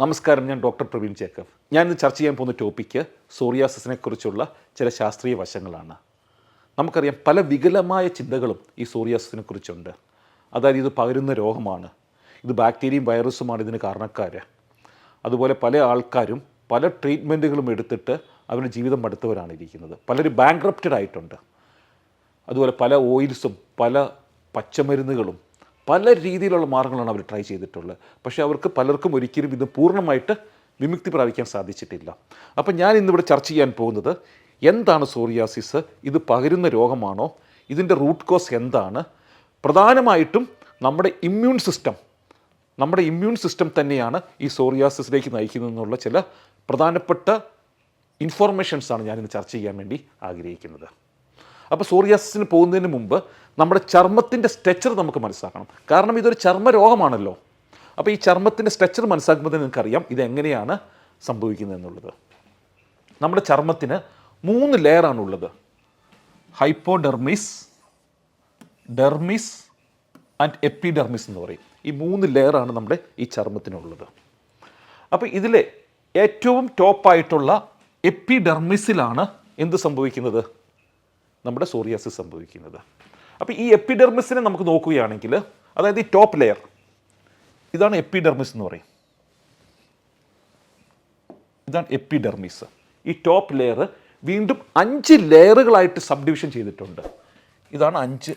നമസ്കാരം ഞാൻ doctor Praveen Jacob. ഞാൻ ഇന്ന് ചർച്ച ചെയ്യാൻ പോകുന്ന ടോപ്പിക്ക് സോറിയാസിസിനെ കുറിച്ചുള്ള ചില ശാസ്ത്രീയ വശങ്ങളാണ്. നമുക്കറിയാം പല വികലമായ ചിന്തകളും ഈ സോറിയാസിസിനെ കുറിച്ചുണ്ട് അതായത് ഇത് പകരുന്ന രോഗമാണ്. ഇത് ബാക്ടീരിയയും വൈറസുമാണ് ഇതിന് കാരണക്കാർ അതുപോലെ പല ആൾക്കാരും പല ട്രീറ്റ്മെന്റുകളും എടുത്തിട്ട് അവരുടെ ജീവിതം മടുത്തവരാണ് ഇരിക്കുന്നത്. പലരും ബാങ്ക്രപ്റ്റഡ് ആയിട്ടുണ്ട്. അതുപോലെ പല ഓയിൽസും പല പച്ചമരുന്നുകളും പല രീതിയിലുള്ള മാർഗങ്ങളാണ് അവർ ട്രൈ ചെയ്തിട്ടുള്ളത്. പക്ഷേ അവർക്ക് പലർക്കും ഒരിക്കലും ഇത് പൂർണമായിട്ട് വിമുക്തി പ്രാപിക്കാൻ സാധിച്ചിട്ടില്ല. അപ്പം ഞാൻ ഇന്നിവിടെ ചർച്ച ചെയ്യാൻ പോകുന്നത് എന്താണ് സോറിയാസിസ്? ഇത് പകരുന്ന രോഗമാണോ? ഇതിന്റെ റൂട്ട് കോസ് എന്താണ്? പ്രധാനമായിട്ടും നമ്മുടെ ഇമ്മ്യൂൺ സിസ്റ്റം നമ്മുടെ ഇമ്മ്യൂൺ സിസ്റ്റം തന്നെയാണ് ഈ സോറിയാസിസിലേക്ക് നയിക്കുന്നതെന്നുള്ള ചില പ്രധാനപ്പെട്ട ഇൻഫോർമേഷൻസാണ് ഞാനിന്ന് ചർച്ച ചെയ്യാൻ വേണ്ടി ആഗ്രഹിക്കുന്നത്. അപ്പോൾ സോറിയാസിന് പോകുന്നതിന് മുമ്പ് നമ്മുടെ ചർമ്മത്തിന്റെ സ്ട്രെച്ചർ നമുക്ക് മനസ്സിലാക്കണം. കാരണം ഇതൊരു ചർമ്മ രോഗമാണല്ലോ അപ്പോൾ ഈ ചർമ്മത്തിന്റെ സ്ട്രെച്ചർ മനസ്സിലാക്കുമ്പോൾ നിങ്ങൾക്കറിയാം ഇതെങ്ങനെയാണ് സംഭവിക്കുന്നത് എന്നുള്ളത്. നമ്മുടെ ചർമ്മത്തിന് മൂന്ന് ലെയറാണുള്ളത് ഹൈപ്പോഡെർമിസ് ഡെർമിസ് ആൻഡ് എപ്പിഡെർമിസ് എന്ന് പറയും. ഈ മൂന്ന് ലെയറാണ് നമ്മുടെ ഈ ചർമ്മത്തിനുള്ളത്. അപ്പോൾ ഇതിലെ ഏറ്റവും ടോപ്പായിട്ടുള്ള എപ്പിഡെർമിസിലാണ് എന്ത് സംഭവിക്കുന്നത്? നമ്മുടെ സോറിയാസിസ് സംഭവിക്കുന്നത്. അപ്പോൾ ഈ എപ്പിഡെർമിസിനെ നമുക്ക് നോക്കുകയാണെങ്കിൽ അതായത് ഈ ടോപ്പ് ലെയർ ഇതാണ് എപ്പിഡെർമിസ് എന്ന് പറയും. ഇതാണ് എപ്പിഡെർമിസ് ഈ ടോപ്പ് ലെയർ വീണ്ടും അഞ്ച് ലെയറുകളായിട്ട് സബ് ഡിവിഷൻ ചെയ്തിട്ടുണ്ട്. ഇതാണ് അഞ്ച്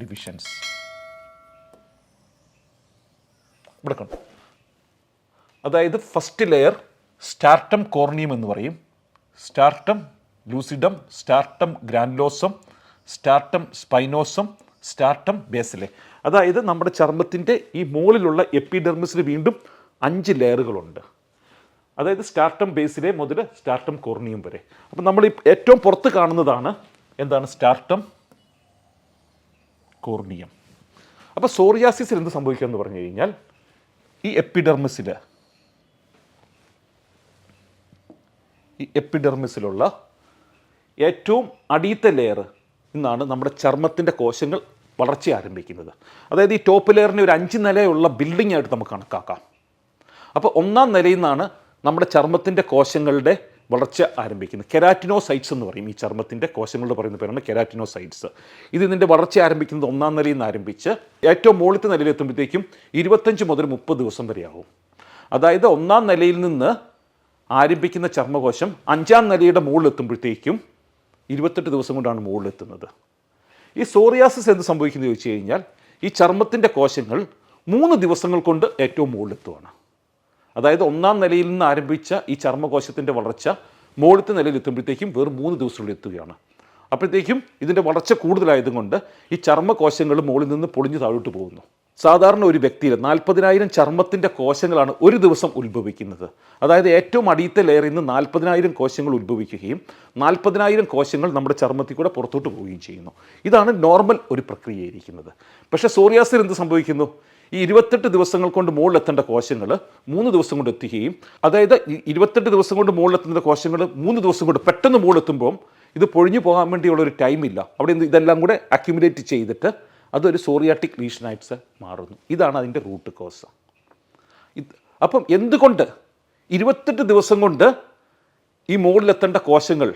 ഡിവിഷൻസ് ഇവിടെ കണ്ടു? അതായത് ഫസ്റ്റ് ലെയർ സ്റ്റാർട്ടം കോർണിയം എന്ന് പറയും. Stratum lucidum stratum granulosum stratum spinosum stratum basale. അതായത് നമ്മുടെ ചർമ്മത്തിന്റെ ഈ മുകളിലുള്ള എപ്പിഡെർമിസിൽ വീണ്ടും അഞ്ച് ലെയറുകളുണ്ട്. അതായത് സ്റ്റാർട്ടം ബേസിലെ മുതൽ സ്റ്റാർട്ടം കോർണിയം വരെ. അപ്പം നമ്മൾ ഏറ്റവും പുറത്ത് കാണുന്നതാണ് എന്താണ്? സ്റ്റാർട്ടം കോർണിയം. അപ്പോൾ സോറിയാസിസിൽ എന്ത് സംഭവിക്കുക എന്ന് പറഞ്ഞു കഴിഞ്ഞാൽ ഈ എപ്പിഡെർമിസിൽ ഈ എപ്പിഡെർമിസിലുള്ള ഏറ്റവും അടിയത്തെ ലെയർ നിന്നാണ് നമ്മുടെ ചർമ്മത്തിന്റെ കോശങ്ങൾ വളർച്ച ആരംഭിക്കുന്നത്. അതായത് ഈ ടോപ്പ് ലെയറിന് ഒരു അഞ്ച് നിലയുള്ള ബിൽഡിംഗ് ആയിട്ട് നമുക്ക് കണക്കാക്കാം. അപ്പോൾ ഒന്നാം നിലയിൽ നിന്നാണ് നമ്മുടെ ചർമ്മത്തിന്റെ കോശങ്ങളുടെ വളർച്ച ആരംഭിക്കുന്നത്. കെരാറ്റിനോസൈറ്റ്സ് എന്ന് പറയും ഈ ചർമ്മത്തിന്റെ കോശങ്ങളുടെ പറയുന്ന പേരാണ് കെരാറ്റിനോസൈറ്റ്സ് ഇത് ഇതിന്റെ വളർച്ച ആരംഭിക്കുന്നത് ഒന്നാം നിലയിൽ നിന്ന് ആരംഭിച്ച് ഏറ്റവും മുകളിലത്തെ നിലയിൽ എത്തുമ്പോഴത്തേക്കും ഇരുപത്തഞ്ച് മുതൽ മുപ്പത് ദിവസം വരെ വരെയാവും. അതായത് ഒന്നാം നിലയിൽ നിന്ന് ആരംഭിക്കുന്ന ചർമ്മകോശം അഞ്ചാം നിലയുടെ മുകളിലെത്തുമ്പോഴത്തേക്കും ഇരുപത്തെട്ട് ദിവസം കൊണ്ടാണ് മുകളിലെത്തുന്നത്. ഈ സോറിയാസിസ് എന്ത് സംഭവിക്കുന്നത് ചോദിച്ചു കഴിഞ്ഞാൽ ഈ ചർമ്മത്തിന്റെ കോശങ്ങൾ മൂന്ന് ദിവസങ്ങൾ കൊണ്ട് ഏറ്റവും മുകളിലെത്തുവാണ്. അതായത് ഒന്നാം നിലയിൽ നിന്ന് ആരംഭിച്ച ഈ ചർമ്മകോശത്തിന്റെ വളർച്ച മുകളിലത്തെ നിലയിൽ എത്തുമ്പോഴത്തേക്കും വെറും മൂന്ന് ദിവസങ്ങളിൽ എത്തുകയാണ്. അപ്പോഴത്തേക്കും ഇതിന്റെ വളർച്ച കൂടുതലായതുകൊണ്ട് ഈ ചർമ്മകോശങ്ങൾ മുകളിൽ നിന്ന് പൊളിഞ്ഞു താഴോട്ട് പോകുന്നു. സാധാരണ ഒരു വ്യക്തിയിൽ നാൽപ്പതിനായിരം ചർമ്മത്തിന്റെ കോശങ്ങളാണ് ഒരു ദിവസം ഉത്ഭവിക്കുന്നത്. അതായത് ഏറ്റവും അടിയത്തെ ലെയറിൽ നിന്ന് നാൽപ്പതിനായിരം കോശങ്ങൾ ഉത്ഭവിക്കുകയും നാൽപ്പതിനായിരം കോശങ്ങൾ നമ്മുടെ ചർമ്മത്തിൽ കൂടെ പുറത്തോട്ട് പോവുകയും ചെയ്യുന്നു. ഇതാണ് നോർമൽ ഒരു പ്രക്രിയയായിരിക്കുന്നത്. പക്ഷേ സോറിയാസിൽ എന്ത് സംഭവിക്കുന്നു? ഈ ഇരുപത്തെട്ട് ദിവസങ്ങൾ കൊണ്ട് മുകളിലെത്തേണ്ട കോശങ്ങൾ മൂന്ന് ദിവസം കൊണ്ട് എത്തുകയും അതായത് ഈ ഇരുപത്തെട്ട് ദിവസം കൊണ്ട് മുകളിലെത്തുന്ന കോശങ്ങൾ മൂന്ന് ദിവസം കൊണ്ട് പെട്ടെന്ന് മുകളിലെത്തുമ്പോൾ ഇത് പൊഴിഞ്ഞു പോകാൻ വേണ്ടിയുള്ള ഒരു ടൈമില്ല അവിടെ ഇതെല്ലാം കൂടെ അക്യുമുലേറ്റ് ചെയ്തിട്ട് അതൊരു സോറിയാറ്റിക് ലീഷനായിട്ട് മാറുന്നു. ഇതാണ് അതിന്റെ റൂട്ട് കോസ് അപ്പം എന്തുകൊണ്ട് ഇരുപത്തെട്ട് ദിവസം കൊണ്ട് ഈ മുകളിലെത്തേണ്ട കോശങ്ങൾ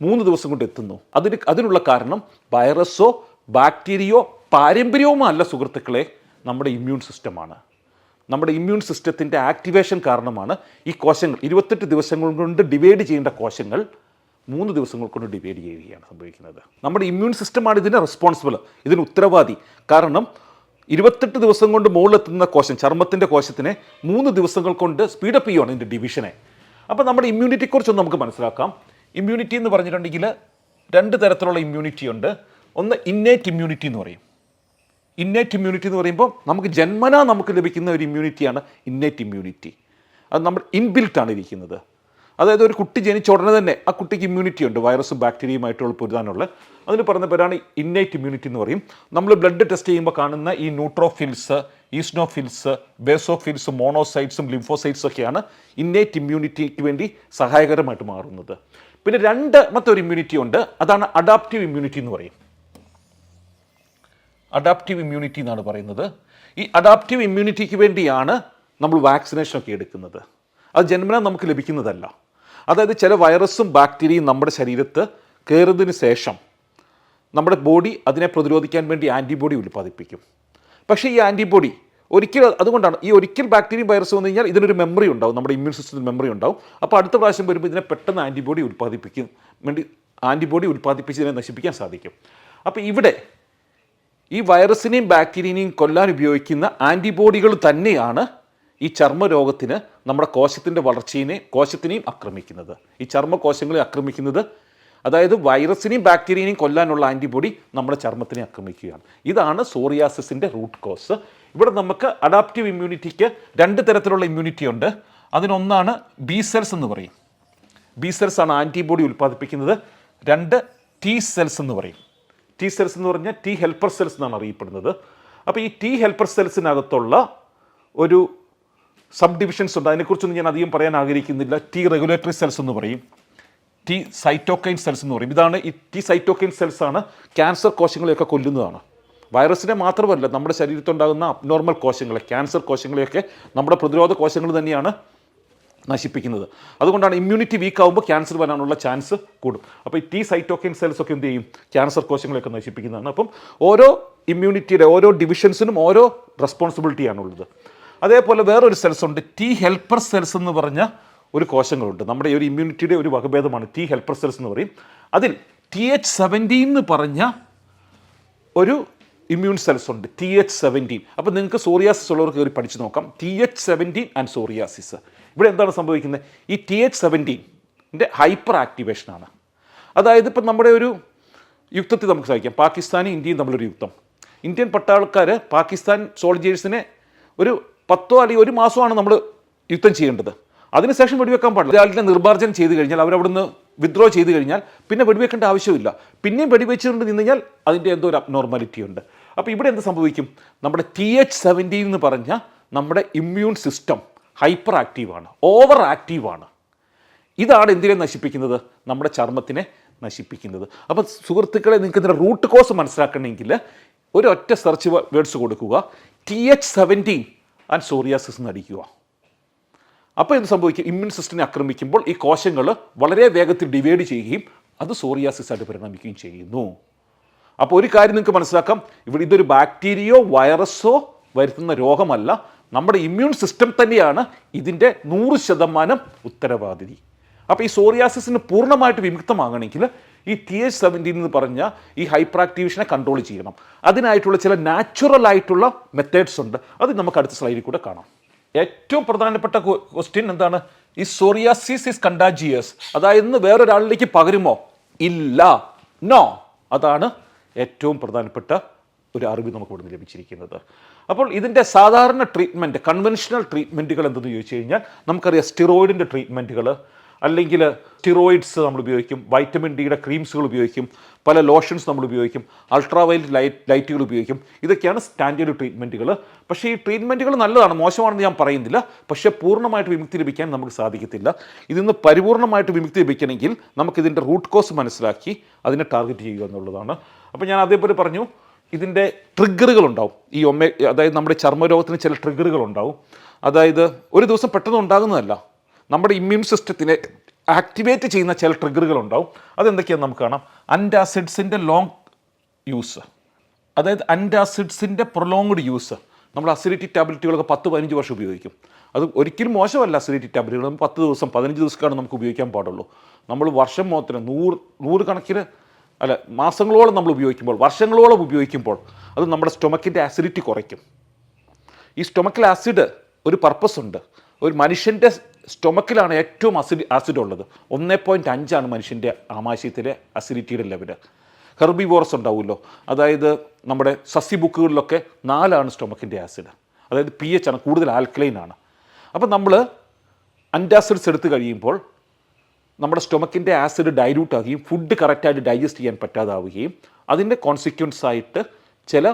മൂന്ന് ദിവസം കൊണ്ട് എത്തുന്നു? അതിന് അതിനുള്ള കാരണം വൈറസോ ബാക്ടീരിയോ പാരമ്പര്യവുമോ അല്ല സുഹൃത്തുക്കളെ നമ്മുടെ ഇമ്മ്യൂൺ സിസ്റ്റമാണ് നമ്മുടെ ഇമ്മ്യൂൺ സിസ്റ്റത്തിന്റെ ആക്ടിവേഷൻ കാരണമാണ് ഈ കോശങ്ങൾ ഇരുപത്തെട്ട് ദിവസങ്ങൾ കൊണ്ട് ഡിവൈഡ് ചെയ്യേണ്ട കോശങ്ങൾ മൂന്ന് ദിവസങ്ങൾ കൊണ്ട് ഡിവൈഡ് ചെയ്യുകയാണ് സംഭവിക്കുന്നത്. നമ്മുടെ ഇമ്മ്യൂൺ സിസ്റ്റമാണ് ഇതിന് റെസ്പോൺസിബിൾ ഇതിന് ഉത്തരവാദി. കാരണം ഇരുപത്തെട്ട് ദിവസം കൊണ്ട് മുകളിലെത്തുന്ന കോശം ചർമ്മത്തിന്റെ കോശത്തിനെ മൂന്ന് ദിവസങ്ങൾ കൊണ്ട് സ്പീഡപ്പ് ചെയ്യുകയാണ് ഇതിന്റെ ഡിവിഷനെ അപ്പോൾ നമ്മുടെ ഇമ്മ്യൂണിറ്റിയെക്കുറിച്ചൊന്ന് നമുക്ക് മനസ്സിലാക്കാം. ഇമ്മ്യൂണിറ്റി എന്ന് പറഞ്ഞിട്ടുണ്ടെങ്കിൽ രണ്ട് തരത്തിലുള്ള ഇമ്മ്യൂണിറ്റി ഉണ്ട്. ഒന്ന് ഇന്നേറ്റ് ഇമ്മ്യൂണിറ്റി എന്ന് പറയും. ഇന്നേറ്റ് ഇമ്മ്യൂണിറ്റി എന്ന് പറയുമ്പോൾ നമുക്ക് ജന്മനാ നമുക്ക് ലഭിക്കുന്ന ഒരു ഇമ്മ്യൂണിറ്റിയാണ് ഇന്നേറ്റ് ഇമ്മ്യൂണിറ്റി അത് നമ്മൾ ഇൻബിൽറ്റ് ആണ് ഇരിക്കുന്നത്. അതായത് ഒരു കുട്ടി ജനിച്ച ഉടനെ തന്നെ ആ കുട്ടിക്ക് ഇമ്മ്യൂണിറ്റി ഉണ്ട്. വൈറസും ബാക്ടീരിയയുമായിട്ടുള്ള പൊരുതാനുള്ള. അതിന് പറഞ്ഞ പേരാണ് ഇന്നേറ്റ് ഇമ്മ്യൂണിറ്റി എന്ന് പറയും. നമ്മൾ ബ്ലഡ് ടെസ്റ്റ് ചെയ്യുമ്പോൾ കാണുന്ന ഈ ന്യൂട്രോഫിൽസ് ഈസ്നോഫിൽസ് ബേസോഫിൽസ് മോണോസൈറ്റ്സും ലിംഫോസൈറ്റ്സും ഒക്കെയാണ് ഇന്നേറ്റ് ഇമ്മ്യൂണിറ്റിക്ക് വേണ്ടി സഹായകരമായിട്ട് മാറുന്നത്. പിന്നെ രണ്ട് മറ്റൊരു ഇമ്മ്യൂണിറ്റി ഉണ്ട്. അതാണ് അഡാപ്റ്റീവ് ഇമ്മ്യൂണിറ്റി എന്ന് പറയും. അഡാപ്റ്റീവ് ഇമ്മ്യൂണിറ്റി എന്നാണ് പറയുന്നത്. ഈ അഡാപ്റ്റീവ് ഇമ്മ്യൂണിറ്റിക്ക് വേണ്ടിയാണ് നമ്മൾ വാക്സിനേഷൻ ഒക്കെ എടുക്കുന്നത്. അത് ജന്മന നമുക്ക് ലഭിക്കുന്നതല്ല. അതായത് ചില വൈറസും ബാക്ടീരിയയും നമ്മുടെ ശരീരത്ത് കയറുന്നതിന് ശേഷം നമ്മുടെ ബോഡി അതിനെ പ്രതിരോധിക്കാൻ വേണ്ടി ആന്റിബോഡി ഉൽപ്പാദിപ്പിക്കും. പക്ഷേ ഈ ആന്റിബോഡി ഒരിക്കൽ അതുകൊണ്ടാണ് ഈ ഒരിക്കൽ ബാക്ടീരിയ വൈറസ് വന്നു കഴിഞ്ഞാൽ ഇതിനൊരു മെമ്മറി ഉണ്ടാവും നമ്മുടെ ഇമ്മ്യൂൺ സിസ്റ്റത്തിന് മെമ്മറി ഉണ്ടാവും. അപ്പോൾ അടുത്ത പ്രാവശ്യം വരുമ്പോൾ ഇതിനെ പെട്ടെന്ന് ആന്റിബോഡി ഉൽപ്പാദിപ്പിക്കും വേണ്ടി ആന്റിബോഡി ഉൽപ്പാദിപ്പിച്ച് ഇതിനെ നശിപ്പിക്കാൻ സാധിക്കും. അപ്പോൾ ഇവിടെ ഈ വൈറസിനെയും ബാക്ടീരിയനെയും കൊല്ലാൻ ഉപയോഗിക്കുന്ന ആന്റിബോഡികൾ തന്നെയാണ് ഈ ചർമ്മരോഗത്തിന് നമ്മുടെ കോശത്തിന്റെ വളർച്ചയെ കോശത്തിനെയും ആക്രമിക്കുന്നത്. ഈ ചർമ്മകോശങ്ങളെ ആക്രമിക്കുന്നത് അതായത് വൈറസിനെയും ബാക്ടീരിയനെയും കൊല്ലാനുള്ള ആന്റിബോഡി നമ്മുടെ ചർമ്മത്തിനെ ആക്രമിക്കുകയാണ്. ഇതാണ് സോറിയാസിന്റെ റൂട്ട് കോസ്. ഇവിടെ നമുക്ക് അഡാപ്റ്റീവ് ഇമ്മ്യൂണിറ്റിക്ക് രണ്ട് തരത്തിലുള്ള ഇമ്മ്യൂണിറ്റി ഉണ്ട്. അതിനൊന്നാണ് ബി സെൽസ് എന്ന് പറയും. ബി സെൽസ് ആണ് ആന്റിബോഡി ഉൽപ്പാദിപ്പിക്കുന്നത്. രണ്ട് ടി സെൽസ് എന്ന് പറയും. ടി സെൽസ് എന്ന് പറഞ്ഞാൽ ടി ഹെൽപ്പർ സെൽസ് എന്നാണ് അറിയപ്പെടുന്നത്. അപ്പോൾ ഈ ടി ഹെൽപ്പർ സെൽസിനകത്തുള്ള ഒരു സബ് ഡിവിഷൻസ് ഉണ്ട്. അതിനെക്കുറിച്ചൊന്നും ഞാൻ അധികം പറയാൻ ആഗ്രഹിക്കുന്നില്ല. ടി റെഗുലേറ്ററി സെൽസ് എന്ന് പറയും. ടി സൈറ്റോക്കൈൻ സെൽസ് എന്ന് പറയും. ഇതാണ് ഈ ടി സൈറ്റോക്കൈൻ സെൽസ് ആണ് ക്യാൻസർ കോശങ്ങളെയൊക്കെ കൊല്ലുന്നതാണ്. വൈറസിനെ മാത്രമല്ല നമ്മുടെ ശരീരത്തുണ്ടാകുന്ന അബ്നോർമൽ കോശങ്ങളെ ക്യാൻസർ കോശങ്ങളെയൊക്കെ നമ്മുടെ പ്രതിരോധ കോശങ്ങൾ തന്നെയാണ് നശിപ്പിക്കുന്നത്. അതുകൊണ്ടാണ് ഇമ്മ്യൂണിറ്റി വീക്ക് ആകുമ്പോൾ ക്യാൻസർ വരാനുള്ള ചാൻസ് കൂടും. അപ്പോൾ ഈ ടി സൈറ്റോക്കൈൻ സെൽസ് ഒക്കെ എന്ത് ചെയ്യും? ക്യാൻസർ കോശങ്ങളെയൊക്കെ നശിപ്പിക്കുന്നതാണ്. അപ്പം ഓരോ ഇമ്മ്യൂണിറ്റിയുടെ ഓരോ ഡിവിഷൻസിനും ഓരോ റെസ്പോൺസിബിലിറ്റിയാണുള്ളത് അതേപോലെ വേറൊരു സെൽസ് ഉണ്ട്. ടി ഹെൽപ്പർ സെൽസ് എന്ന് പറഞ്ഞ ഒരു കോശങ്ങളുണ്ട്. നമ്മുടെ ഈ ഒരു ഇമ്മ്യൂണിറ്റിയുടെ ഒരു വകഭേദമാണ് ടി ഹെൽപ്പർ സെൽസ് എന്ന് പറയും. അതിൽ ടി എച്ച് സെവന്റീൻ എന്ന് പറഞ്ഞ ഒരു ഇമ്മ്യൂൺ സെൽസ് ഉണ്ട്. ടി എച്ച് സെവന്റീൻ അപ്പോൾ നിങ്ങൾക്ക് സോറിയാസിസ് ഉള്ളവർക്ക് കയറി പഠിച്ചു നോക്കാം. T H seventeen and psoriasis ഇവിടെ എന്താണ് സംഭവിക്കുന്നത്? ഈ ടി എച്ച് സെവന്റീന്റെ ഹൈപ്പർ ആക്ടിവേഷനാണ് അതായത് ഇപ്പം നമ്മുടെ ഒരു യുക്തത്തിൽ നമുക്ക് സാധിക്കാം പാകിസ്ഥാനും ഇന്ത്യയും തമ്മിലൊരു യുക്തം ഇന്ത്യൻ പട്ടാളക്കാർ പാകിസ്ഥാൻ സോൾജേഴ്സിനെ ഒരു പത്തോ അല്ലെങ്കിൽ ഒരു മാസമാണ് നമ്മൾ യുദ്ധം ചെയ്യേണ്ടത്. അതിനുശേഷം വെടിവെക്കാൻ പാടില്ല. ഒരാളിനെ നിർമ്മാർജനം ചെയ്ത് കഴിഞ്ഞാൽ അവരവിടുന്ന് വിത്ഡ്രോ ചെയ്ത് കഴിഞ്ഞാൽ പിന്നെ വെടിവെക്കേണ്ട ആവശ്യമില്ല. പിന്നെയും വെടിവെച്ചുകൊണ്ട് നിന്ന് കഴിഞ്ഞാൽ അതിന്റെ എന്തോ ഒരു അബ്നോർമാലിറ്റി ഉണ്ട്. അപ്പോൾ ഇവിടെ എന്ത് സംഭവിക്കും? നമ്മുടെ ടി എച്ച് സെവന്റീൻ എന്ന് പറഞ്ഞ നമ്മുടെ ഇമ്മ്യൂൺ സിസ്റ്റം ഹൈപ്പർ ആക്റ്റീവാണ് ഓവർ ആക്റ്റീവാണ് ഇതാണ് എന്തിനെ നശിപ്പിക്കുന്നത്? നമ്മുടെ ചർമ്മത്തിനെ നശിപ്പിക്കുന്നത്. അപ്പോൾ സുഹൃത്തുക്കളെ നിങ്ങൾക്ക് ഇതിന്റെ റൂട്ട് കോസ് മനസ്സിലാക്കണമെങ്കിൽ ഒരു സെർച്ച് വേർഡ്സ് കൊടുക്കുക. T H seventeen and psoriasis എന്ന് അടിക്കുക അപ്പോൾ എന്ത് സംഭവിക്കും? ഇമ്മ്യൂൺ സിസ്റ്റത്തിനെ ആക്രമിക്കുമ്പോൾ ഈ കോശങ്ങൾ വളരെ വേഗത്തിൽ ഡിവൈഡ് ചെയ്യുകയും അത് സോറിയാസിസ് ആയിട്ട് പരിണമിക്കുകയും ചെയ്യുന്നു. അപ്പോൾ ഒരു കാര്യം നിങ്ങൾക്ക് മനസ്സിലാക്കാം. ഇവിടെ ഇതൊരു ബാക്ടീരിയോ വൈറസോ വരുത്തുന്ന രോഗമല്ല. നമ്മുടെ ഇമ്മ്യൂൺ സിസ്റ്റം തന്നെയാണ് ഇതിന്റെ നൂറ് ശതമാനം ഉത്തരവാദിതി അപ്പോൾ ഈ സോറിയാസിസിന് പൂർണമായിട്ട് വിമുക്തമാകണമെങ്കിൽ ഈ ടി എച്ച് സെവന്റീൻ എന്ന് പറഞ്ഞ ഈ ഹൈപ്പർ ആക്ടിവേഷനെ കൺട്രോൾ ചെയ്യണം. അതിനായിട്ടുള്ള ചില നാച്ചുറൽ ആയിട്ടുള്ള മെത്തേഡ്സ് ഉണ്ട്. അത് നമുക്ക് അടുത്ത സ്ലൈഡിൽ കൂടെ കാണാം. ഏറ്റവും പ്രധാനപ്പെട്ട ക്വസ്റ്റ്യൻ എന്താണ്? ഈ സോറിയാസിസ് ഇസ് കണ്ടാജിയസ് അതായത് ഇന്ന് വേറൊരാളിലേക്ക് പകരുമോ? ഇല്ല. നോ അതാണ് ഏറ്റവും പ്രധാനപ്പെട്ട ഒരു അറിവ് നമുക്ക് ഇവിടുന്ന് ലഭിച്ചിരിക്കുന്നത്. അപ്പോൾ ഇതിന്റെ സാധാരണ ട്രീറ്റ്മെന്റ് കൺവെൻഷണൽ ട്രീറ്റ്മെന്റുകൾ എന്തെന്ന് ചോദിച്ചു കഴിഞ്ഞാൽ നമുക്കറിയാം സ്റ്റിറോയിഡിന്റെ ട്രീറ്റ്മെന്റുകൾ അല്ലെങ്കിൽ സ്റ്റിറോയിഡ്സ് നമ്മൾ ഉപയോഗിക്കും വൈറ്റമിൻ ഡിയുടെ ക്രീംസുകൾ ഉപയോഗിക്കും പല ലോഷൻസ് നമ്മൾ ഉപയോഗിക്കും അൾട്രാവയലറ്റ് ലൈറ്റ് ലൈറ്റുകൾ ഉപയോഗിക്കും. ഇതൊക്കെയാണ് സ്റ്റാൻഡേർഡ് ട്രീറ്റ്മെന്റുകൾ പക്ഷേ ഈ ട്രീറ്റ്മെന്റുകൾ നല്ലതാണ് മോശമാണെന്ന് ഞാൻ പറയുന്നില്ല. പക്ഷേ പൂർണമായിട്ട് വിമുക്തി ലഭിക്കാൻ നമുക്ക് സാധിക്കത്തില്ല. ഇതിൽ നിന്ന് പരിപൂർണമായിട്ട് വിമുക്തി ലഭിക്കണമെങ്കിൽ നമുക്കിതിന്റെ റൂട്ട് കോസ് മനസ്സിലാക്കി അതിനെ ടാർഗറ്റ് ചെയ്യുക എന്നുള്ളതാണ്. അപ്പോൾ ഞാൻ അതേപോലെ പറഞ്ഞു ഇതിന്റെ ട്രിഗറുകൾ ഉണ്ടാവും ഈ ഒമ്മ അതായത് നമ്മുടെ ചർമ്മരോഗത്തിന് ചില ട്രിഗറുകൾ ഉണ്ടാവും അതായത് ഒരു ദിവസം പെട്ടെന്ന് ഉണ്ടാകുന്നതല്ല. നമ്മുടെ ഇമ്മ്യൂൺ സിസ്റ്റത്തിനെ ആക്ടിവേറ്റ് ചെയ്യുന്ന ചില ട്രിഗറുകൾ ഉണ്ടാവും അതെന്തൊക്കെയാണ് നമുക്ക് കാണാം. അന്റാസിഡ്സിന്റെ ലോങ് യൂസ് അതായത് അന്റാസിഡ്സിന്റെ പ്രൊലോങ്ഡ് യൂസ് നമ്മൾ അസിഡിറ്റി ടാബ്ലറ്റുകളൊക്കെ പത്ത് പതിനഞ്ച് വർഷം ഉപയോഗിക്കും. അത് ഒരിക്കലും മോശമല്ല അസിഡിറ്റി ടാബ്ലറ്റുകൾ പത്ത് ദിവസം പതിനഞ്ച് ദിവസമാണ് നമുക്ക് ഉപയോഗിക്കാൻ പാടുള്ളൂ. നമ്മൾ വർഷം മൊത്തത്തിന് നൂറ് നൂറ് കണക്കിന് അല്ല മാസങ്ങളോളം നമ്മൾ ഉപയോഗിക്കുമ്പോൾ വർഷങ്ങളോളം ഉപയോഗിക്കുമ്പോൾ അത് നമ്മുടെ സ്റ്റൊമക്കിന്റെ ആസിഡിറ്റി കുറയ്ക്കും. ഈ സ്റ്റൊമക്കിൽ ആസിഡ് ഒരു പർപ്പസ് ഉണ്ട്. ഒരു മനുഷ്യന്റെ സ്റ്റൊമക്കിലാണ് ഏറ്റവും അസിഡ് ആസിഡ് ഉള്ളത് ഒന്നേ പോയിന്റ് അഞ്ചാണ് മനുഷ്യന്റെ ആമാശയത്തിലെ അസിഡിറ്റിയുടെ ലെവൽ ഹെർബിവോറസ് ഉണ്ടാവുമല്ലോ. അതായത് നമ്മുടെ സസ്യ ബുക്കുകളിലൊക്കെ നാലാണ് സ്റ്റൊമക്കിന്റെ ആസിഡ് അതായത് പി എച്ച് ആണ് കൂടുതൽ ആൽക്കലൈൻ ആണ്. അപ്പം നമ്മൾ അന്റാസിഡ്സ് എടുത്ത് കഴിയുമ്പോൾ നമ്മുടെ സ്റ്റൊമക്കിന്റെ ആസിഡ് ഡൈല്യൂട്ട് ആകുകയും ഫുഡ് കറക്റ്റായിട്ട് ഡൈജസ്റ്റ് ചെയ്യാൻ പറ്റാതാവുകയും അതിന്റെ കോൺസിക്വൻസ് ആയിട്ട് ചില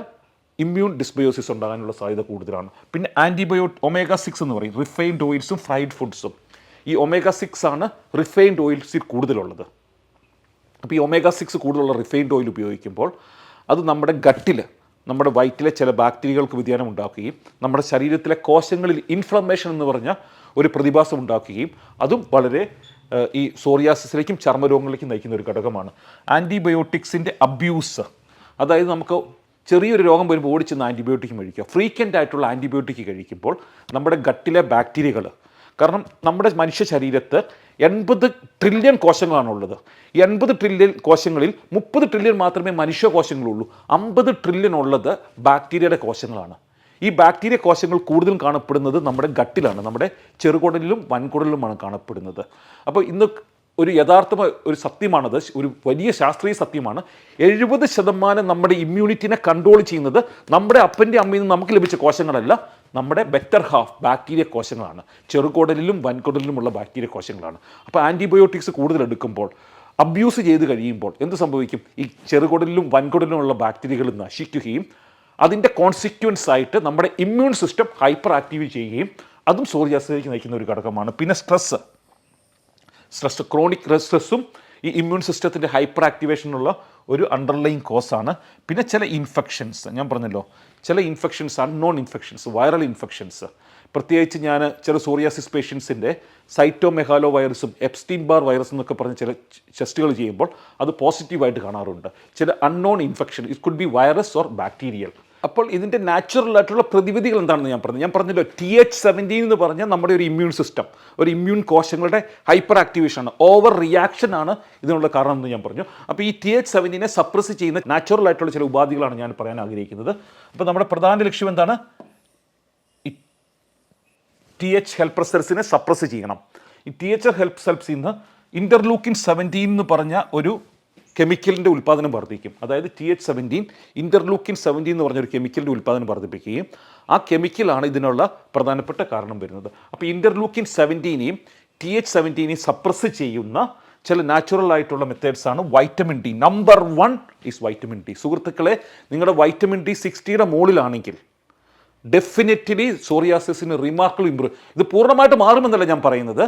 ഇമ്മ്യൂൺ ഡിസ്ബയോസിസ് ഉണ്ടാകാനുള്ള സാധ്യത കൂടുതലാണ്. പിന്നെ ആന്റിബയോ ഒമേഗ സിക്സ് എന്ന് പറയും. റിഫൈൻഡ് ഓയിൽസും ഫ്രൈഡ് ഫുഡ്സും ഈ ഒമേഗ സിക്സ് ആണ് റിഫൈൻഡ് ഓയിൽസിൽ കൂടുതലുള്ളത്. അപ്പോൾ ഈ ഒമേഗ സിക്സ് കൂടുതലുള്ള റിഫൈൻഡ് ഓയിൽ ഉപയോഗിക്കുമ്പോൾ അത് നമ്മുടെ ഗട്ടിൽ നമ്മുടെ വയറ്റിലെ ചില ബാക്ടീരിയകൾക്ക് വ്യതിയാനം ഉണ്ടാക്കുകയും നമ്മുടെ ശരീരത്തിലെ കോശങ്ങളിൽ ഇൻഫ്ലമേഷൻ എന്ന് പറഞ്ഞ ഒരു പ്രതിഭാസം ഉണ്ടാക്കുകയും അതും വളരെ ഈ സോറിയാസിസിലേക്കും ചർമ്മരോഗങ്ങളിലേക്കും നയിക്കുന്ന ഒരു ഘടകമാണ്. ആന്റിബയോട്ടിക്സിന്റെ അബ്യൂസ് അതായത് നമുക്ക് ചെറിയൊരു രോഗം വരുമ്പോൾ ഓടിച്ചെന്ന് ആന്റിബയോട്ടിക് കഴിക്കുക ഫ്രീക്വന്റ് ആയിട്ടുള്ള ആന്റിബയോട്ടിക് കഴിക്കുമ്പോൾ നമ്മുടെ ഗട്ടിലെ ബാക്ടീരിയകൾ കാരണം നമ്മുടെ മനുഷ്യ ശരീരത്ത് എൺപത് ട്രില്യൺ കോശങ്ങളാണുള്ളത്. ഈ എൺപത് ട്രില്യൺ കോശങ്ങളിൽ മുപ്പത് ട്രില്യൺ മാത്രമേ മനുഷ്യ കോശങ്ങളുള്ളൂ. അമ്പത് ട്രില്യൺ ഉള്ളത് ബാക്ടീരിയയുടെ കോശങ്ങളാണ്. ഈ ബാക്ടീരിയ കോശങ്ങൾ കൂടുതലും കാണപ്പെടുന്നത് നമ്മുടെ ഗട്ടിലാണ് നമ്മുടെ ചെറുകുടലിലും വൻകുടലിലുമാണ് കാണപ്പെടുന്നത്. അപ്പോൾ ഇന്ന് ഒരു യഥാർത്ഥ ഒരു സത്യമാണത്. ഒരു വലിയ ശാസ്ത്രീയ സത്യമാണ്. എഴുപത് ശതമാനം നമ്മുടെ ഇമ്മ്യൂണിറ്റിനെ കൺട്രോൾ ചെയ്യുന്നത് നമ്മുടെ അപ്പന്റെ അമ്മയിൽ നിന്ന് നമുക്ക് ലഭിച്ച കോശങ്ങളല്ല നമ്മുടെ ബെറ്റർ ഹാഫ് ബാക്ടീരിയ കോശങ്ങളാണ്. ചെറുകുടലിലും വൻകുടലിലുമുള്ള ബാക്ടീരിയ കോശങ്ങളാണ്. അപ്പോൾ ആന്റിബയോട്ടിക്സ് കൂടുതൽ എടുക്കുമ്പോൾ അബ്യൂസ് ചെയ്ത് കഴിയുമ്പോൾ എന്ത് സംഭവിക്കും? ഈ ചെറുകുടലിലും വൻകുടലിലുമുള്ള ബാക്ടീരിയകൾ നശിക്കുകയും അതിന്റെ കോൺസിക്വൻസ് ആയിട്ട് നമ്മുടെ ഇമ്മ്യൂൺ സിസ്റ്റം ഹൈപ്പർ ആക്റ്റീവ് ചെയ്യുകയും അതും സോറിയാസിലേക്ക് നയിക്കുന്ന ഒരു ഘടകമാണ്. പിന്നെ സ്ട്രെസ്സ് സ്ട്രെസ് ക്രോണിക് സ്ട്രെസ്സും ഈ ഇമ്മ്യൂൺ സിസ്റ്റത്തിന്റെ ഹൈപ്പർ ആക്ടിവേഷനുള്ള ഒരു അണ്ടർലൈൻ കോസാണ് പിന്നെ ചില ഇൻഫെക്ഷൻസ് ഞാൻ പറഞ്ഞല്ലോ ചില infections unknown infections viral infections പ്രത്യേകിച്ച് ഞാൻ ചില സോറിയാസിസ് പേഷ്യൻസിന്റെ സൈറ്റോമെഹാലോ വൈറസും എപ്സ്റ്റീൻ ബാർ വൈറസ് എന്നൊക്കെ പറഞ്ഞ് ചില ടെസ്റ്റുകൾ ചെയ്യുമ്പോൾ അത് പോസിറ്റീവായിട്ട് കാണാറുണ്ട്. ചില unknown infection it could be virus or bacterial അപ്പോൾ ഇതിന്റെ നാച്ചുറൽ ആയിട്ടുള്ള പ്രതിവിധികൾ എന്താണെന്ന് ഞാൻ പറഞ്ഞു. ഞാൻ പറഞ്ഞല്ലോ ടി എച്ച് സെവന്റീൻ എന്ന് പറഞ്ഞാൽ നമ്മുടെ ഒരു ഇമ്മ്യൂൺ സിസ്റ്റം ഒരു ഇമ്മ്യൂൺ കോശങ്ങളുടെ ഹൈപ്പർ ആക്ടിവേഷനാണ് ഓവർ റിയാക്ഷൻ ആണ് ഇതിനുള്ള കാരണം എന്ന് ഞാൻ പറഞ്ഞു. അപ്പോൾ ഈ ടി എച്ച് സെവന്റീനെ സപ്രസ് ചെയ്യുന്ന നാച്ചുറൽ ആയിട്ടുള്ള ചില ഉപാധികളാണ് ഞാൻ പറയാൻ ആഗ്രഹിക്കുന്നത്. അപ്പോൾ നമ്മുടെ പ്രധാന ലക്ഷ്യം എന്താണ്? ടി എച്ച് ഹെൽപ്പർ സെൽസിനെ സപ്രസ് ചെയ്യണം. ഈ ടി എച്ച് ഹെൽപ്പ് സെൽസിൽ നിന്ന് ഇന്റർലൂക്കിൻ സെവന്റീൻ എന്ന് പറഞ്ഞ ഒരു കെമിക്കലിന്റെ ഉൽപ്പാദനം വർദ്ധിക്കും. അതായത് T H seventeen interleukin seventeen എന്ന് പറഞ്ഞൊരു കെമിക്കലിന്റെ ഉൽപ്പാദനം വർദ്ധിപ്പിക്കുകയും ആ കെമിക്കലാണ് ഇതിനുള്ള പ്രധാനപ്പെട്ട കാരണം വരുന്നത്. അപ്പോൾ ഇന്റർലൂക്കിൻ സെവന്റീനെയും ടി എച്ച് സെവന്റീനെയും സപ്രസ് ചെയ്യുന്ന ചില നാച്ചുറൽ ആയിട്ടുള്ള മെത്തേഡ്സാണ് vitamin D number one is vitamin D സുഹൃത്തുക്കളെ നിങ്ങളുടെ വൈറ്റമിൻ ഡി സിക്സ്റ്റിയുടെ മുകളിലാണെങ്കിൽ ഡെഫിനറ്റ്ലി സോറിയാസിസിന് റിമാർക്കിൾ ഇമ്പ്രൂവ് ഇത് പൂർണമായിട്ട് മാറുമെന്നല്ല ഞാൻ പറയുന്നത്.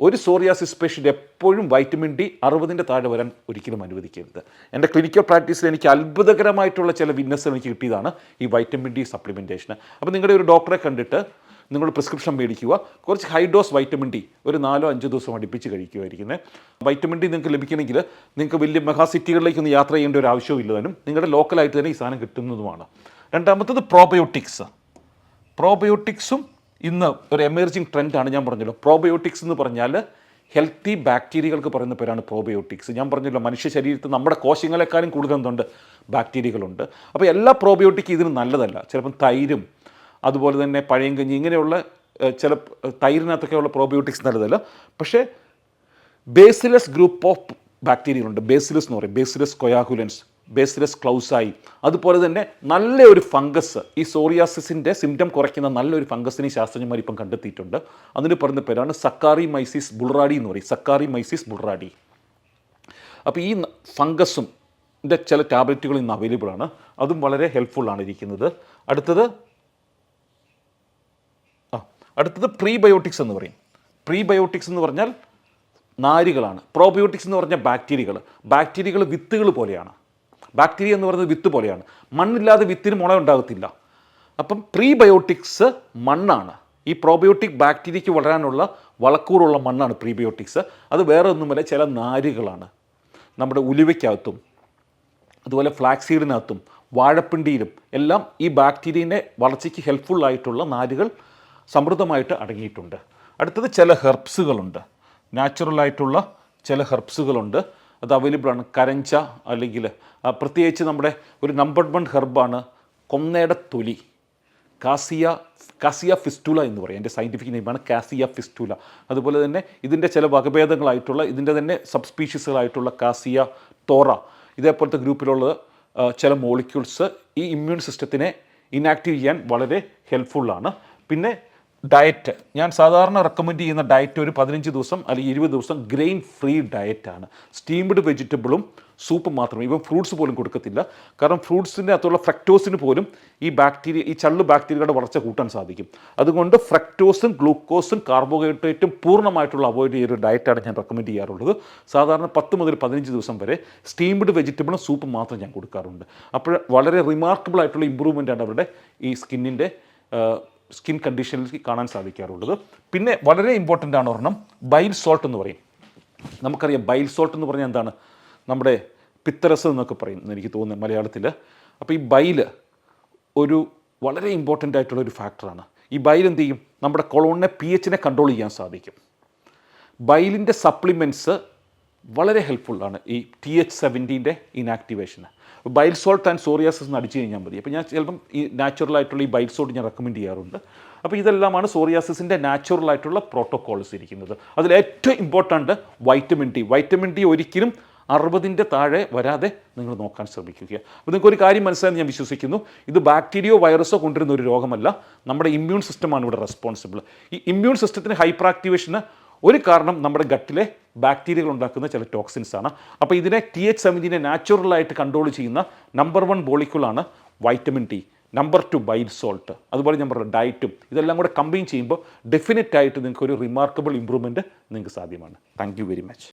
ഒരു സോറിയാസിസ് പേഷ്യന്റ് എപ്പോഴും വൈറ്റമിൻ ഡി അറുപതിന്റെ താഴെ വരാൻ ഒരിക്കലും അനുവദിക്കരുത്. എന്റെ ക്ലിനിക്കൽ പ്രാക്ടീസിൽ എനിക്ക് അത്ഭുതകരമായിട്ടുള്ള ചില വിന്നസ് എനിക്ക് കിട്ടിയതാണ് ഈ വൈറ്റമിൻ ഡി സപ്ലിമെന്റേഷൻ അപ്പോൾ നിങ്ങളുടെ ഒരു ഡോക്ടറെ കണ്ടിട്ട് നിങ്ങൾ പ്രിസ്ക്രിപ്ഷൻ മേടിക്കുക. കുറച്ച് ഹൈ ഡോസ് വൈറ്റമിൻ ഡി ഒരു നാലോ അഞ്ചോ ദിവസം അടുപ്പിച്ച് കഴിക്കുമായിരിക്കുന്നത് വൈറ്റമിൻ ഡി നിങ്ങൾക്ക് ലഭിക്കണമെങ്കിൽ നിങ്ങൾക്ക് വലിയ മെഗാ സിറ്റികളിലേക്കൊന്നും യാത്ര ചെയ്യേണ്ട ഒരു ആവശ്യമില്ലതാനും നിങ്ങളുടെ ലോക്കലായിട്ട് തന്നെ ഈ സാധനം കിട്ടുന്നതുമാണ്. രണ്ടാമത്തത് പ്രോബയോട്ടിക്സ് പ്രോബയോട്ടിക്സും ഇന്ന് ഒരു എമേർജിങ് ട്രെൻഡാണ് ഞാൻ പറഞ്ഞല്ലോ. പ്രോബയോട്ടിക്സ് എന്ന് പറഞ്ഞാൽ ഹെൽത്തി ബാക്ടീരിയകൾക്ക് പറയുന്ന പേരാണ് പ്രോബയോട്ടിക്സ് ഞാൻ പറഞ്ഞല്ലോ മനുഷ്യ ശരീരത്തിൽ നമ്മുടെ കോശങ്ങളെക്കാളും കൂടുതൽ എന്തുണ്ട്? ബാക്ടീരിയകളുണ്ട് അപ്പോൾ എല്ലാ പ്രോബയോട്ടിക് ഇതിന് നല്ലതല്ല. ചിലപ്പം തൈരും അതുപോലെ തന്നെ പഴയങ്കഞ്ഞി ഇങ്ങനെയുള്ള ചില തൈരിനകത്തൊക്കെയുള്ള പ്രോബയോട്ടിക്സ് നല്ലതല്ല. പക്ഷേ ബേസിലസ് ഗ്രൂപ്പ് ഓഫ് ബാക്ടീരിയകളുണ്ട് ബേസിലസ് എന്ന് പറയും. Bacillus coagulans bacillus clausii. അതുപോലെ തന്നെ നല്ല ഒരു ഫംഗസ് ഈ സോറിയാസിസിന്റെ സിംറ്റം കുറയ്ക്കുന്ന നല്ലൊരു ഫംഗസിനെ ശാസ്ത്രജ്ഞന്മാർ ഇപ്പം കണ്ടെത്തിയിട്ടുണ്ട്. അതിന് പറയുന്ന പേരാണ് സക്കാറി മൈസിസ് ബുൾറാഡി എന്ന് പറയും. Saccharomyces boulardii. അപ്പോൾ ഈ ഫംഗസും ന്റെ ചില ടാബ്ലറ്റുകൾ ഇന്ന് അവൈലബിൾ ആണ്. അതും വളരെ ഹെൽപ്ഫുൾ ആണ് ഇരിക്കുന്നത്. അടുത്തത് ആ അടുത്തത് പ്രീബയോട്ടിക്സ് എന്ന് പറയും. പ്രീബയോട്ടിക്സ് എന്ന് പറഞ്ഞാൽ നാരുകളാണ്. പ്രോബയോട്ടിക്സ് എന്ന് പറഞ്ഞാൽ ബാക്ടീരിയകൾ ബാക്ടീരിയകൾ വിത്തുകൾ പോലെയാണ്. ബാക്ടീരിയ എന്ന് പറയുന്നത് വിത്ത് പോലെയാണ്. മണ്ണില്ലാതെ വിത്തിന് മുള ഉണ്ടാകത്തില്ല. അപ്പം പ്രീബയോട്ടിക്സ് മണ്ണാണ്. ഈ പ്രോബയോട്ടിക് ബാക്ടീരിയയ്ക്ക് വളരാനുള്ള വളക്കൂറുള്ള മണ്ണാണ് പ്രീബയോട്ടിക്സ് അത് വേറെ ഒന്നുമല്ല ചില നാരുകളാണ്. നമ്മുടെ ഉലുവയ്ക്കകത്തും അതുപോലെ ഫ്ലാക്സീഡിനകത്തും വാഴപ്പിണ്ടിയിലും എല്ലാം ഈ ബാക്ടീരിയനെ വളർച്ചയ്ക്ക് ഹെൽപ്ഫുള്ളായിട്ടുള്ള നാരുകൾ സമൃദ്ധമായിട്ട് അടങ്ങിയിട്ടുണ്ട്. അടുത്തത് ചില ഹെർബ്സുകളുണ്ട് നാച്ചുറലായിട്ടുള്ള ചില ഹെർബ്സുകളുണ്ട് അത് അവൈലബിൾ ആണ്. കരഞ്ച അല്ലെങ്കിൽ പ്രത്യേകിച്ച് നമ്മുടെ ഒരു നമ്പർ വൺ ഹെർബാണ് കൊന്നയുടെ തൊലി. കാസിയ കാസിയ ഫിസ്റ്റുല എന്ന് പറയും. എന്റെ സയന്റിഫിക് നെയിമാണ് കാസിയ ഫിസ്റ്റുല അതുപോലെ തന്നെ ഇതിന്റെ ചില വകഭേദങ്ങളായിട്ടുള്ള ഇതിന്റെ തന്നെ സബ് സ്പീഷീസുകളായിട്ടുള്ള കാസിയ തോറ. ഇതേപോലത്തെ ഗ്രൂപ്പിലുള്ള ചില മോളിക്യൂൾസ് ഈ ഇമ്മ്യൂൺ സിസ്റ്റത്തിനെ ഇനാക്റ്റീവ് ചെയ്യാൻ വളരെ ഹെൽപ്ഫുള്ളാണ് പിന്നെ ഡയറ്റ്. ഞാൻ സാധാരണ റെക്കമെൻഡ് ചെയ്യുന്ന ഡയറ്റ് ഒരു പതിനഞ്ച് ദിവസം അല്ലെങ്കിൽ ഇരുപത് ദിവസം ഗ്രെയിൻ ഫ്രീ ഡയറ്റാണ് സ്റ്റീംഡ് വെജിറ്റബിളും സൂപ്പ് മാത്രം ഇവ ഫ്രൂട്ട്സ് പോലും കൊടുക്കത്തില്ല. കാരണം ഫ്രൂട്ട്സിന്റെ അകത്തുള്ള ഫ്രക്ടോസിന് പോലും ഈ ബാക്ടീരിയ ഈ ചള്ളു ബാക്ടീരിയയുടെ വളർച്ച കൂട്ടാൻ സാധിക്കും. അതുകൊണ്ട് ഫ്രക്ടോസും ഗ്ലൂക്കോസും കാർബോഹൈഡ്രേറ്റും പൂർണമായിട്ടുള്ള അവോയ്ഡ് ചെയ്യുന്ന ഒരു ഡയറ്റാണ് ഞാൻ റെക്കമെൻഡ് ചെയ്യാറുള്ളത്. സാധാരണ പത്ത് മുതൽ പതിനഞ്ച് ദിവസം വരെ സ്റ്റീംഡ് വെജിറ്റബിളും സൂപ്പ് മാത്രം ഞാൻ കൊടുക്കാറുണ്ട്. അപ്പോൾ വളരെ റിമാർക്കബിൾ ആയിട്ടുള്ള ഇമ്പ്രൂവ്മെന്റ് ആണ് അവരുടെ ഈ സ്കിന്നിന്റെ സ്കിൻ കണ്ടീഷനിൽ കാണാൻ സാധിക്കാറുള്ളത്. പിന്നെ വളരെ ഇമ്പോർട്ടന്റ് ആണ് ഒരെണ്ണം ബൈൽ സോൾട്ട് എന്ന് പറയും. നമുക്കറിയാം ബൈൽ സോൾട്ട് എന്ന് പറഞ്ഞാൽ എന്താണ്? നമ്മുടെ പിത്തരസ് എന്നൊക്കെ പറയും എനിക്ക് തോന്നുന്നത് മലയാളത്തിൽ അപ്പോൾ ഈ ബൈൽ ഒരു വളരെ ഇമ്പോർട്ടന്റ് ആയിട്ടുള്ള ഒരു ഫാക്ടറാണ് ഈ ബൈൽ എന്ത് ചെയ്യും? നമ്മുടെ കൊളോണിനെ പി എച്ചിനെ കൺട്രോൾ ചെയ്യാൻ സാധിക്കും. ബൈലിന്റെ സപ്ലിമെന്റ്സ് വളരെ ഹെൽപ്ഫുള്ളാണ് ഈ ടി എച്ച് സെവന്റീന്റെ ഇനാക്ടിവേഷന് ബൈൽ സോൾട്ട് ആൻഡ് സോറിയാസിസ് എന്ന് അടിച്ചു കഴിഞ്ഞാൽ മതി. അപ്പോൾ ഞാൻ ചിലപ്പം ഈ നാച്ചുറൽ ആയിട്ടുള്ള ഈ ബൈൽ സോൾട്ട് ഞാൻ റെക്കമെൻഡ് ചെയ്യാറുണ്ട്. അപ്പോൾ ഇതെല്ലാമാണ് സോറിയാസിസിന്റെ നാച്ചുറൽ ആയിട്ടുള്ള പ്രോട്ടോക്കോൾസ് ഇരിക്കുന്നത്. അതിൽ ഏറ്റവും important vitamin D vitamin D ഒരിക്കലും അറുപതിന്റെ താഴെ വരാതെ നിങ്ങൾ നോക്കാൻ ശ്രമിക്കുക. അപ്പോൾ നിങ്ങൾക്ക് ഒരു കാര്യം മനസ്സിലായെന്ന് ഞാൻ വിശ്വസിക്കുന്നു. ഇത് ബാക്ടീരിയോ വൈറസോ കൊണ്ടുവരുന്ന ഒരു രോഗമല്ല. നമ്മുടെ ഇമ്മ്യൂൺ സിസ്റ്റമാണ് ഇവിടെ റെസ്പോൺസിബിൾ ഈ ഇമ്മ്യൂൺ സിസ്റ്റത്തിന് ഹൈപ്പർ ആക്ടിവേഷന് ഒരു കാരണം നമ്മുടെ ഗട്ടിലെ ബാക്ടീരിയകൾ ഉണ്ടാക്കുന്ന ചില ടോക്സിൻസ് ആണ്. അപ്പോൾ ഇതിനെ ടി എച്ച് സെവന്റീനെ നാച്ചുറലായിട്ട് കൺട്രോൾ ചെയ്യുന്ന number one ബോളിക്കുളാണ് vitamin D number two bile salt അതുപോലെ ഞാൻ പറഞ്ഞ ഡയറ്റും ഇതെല്ലാം കൂടെ കമ്പൈൻ ചെയ്യുമ്പോൾ ഡെഫിനറ്റായിട്ട് നിങ്ങൾക്ക് ഒരു റിമാർക്കബിൾ ഇമ്പ്രൂവ്മെന്റ് നിങ്ങൾക്ക് സാധ്യമാണ്. Thank very much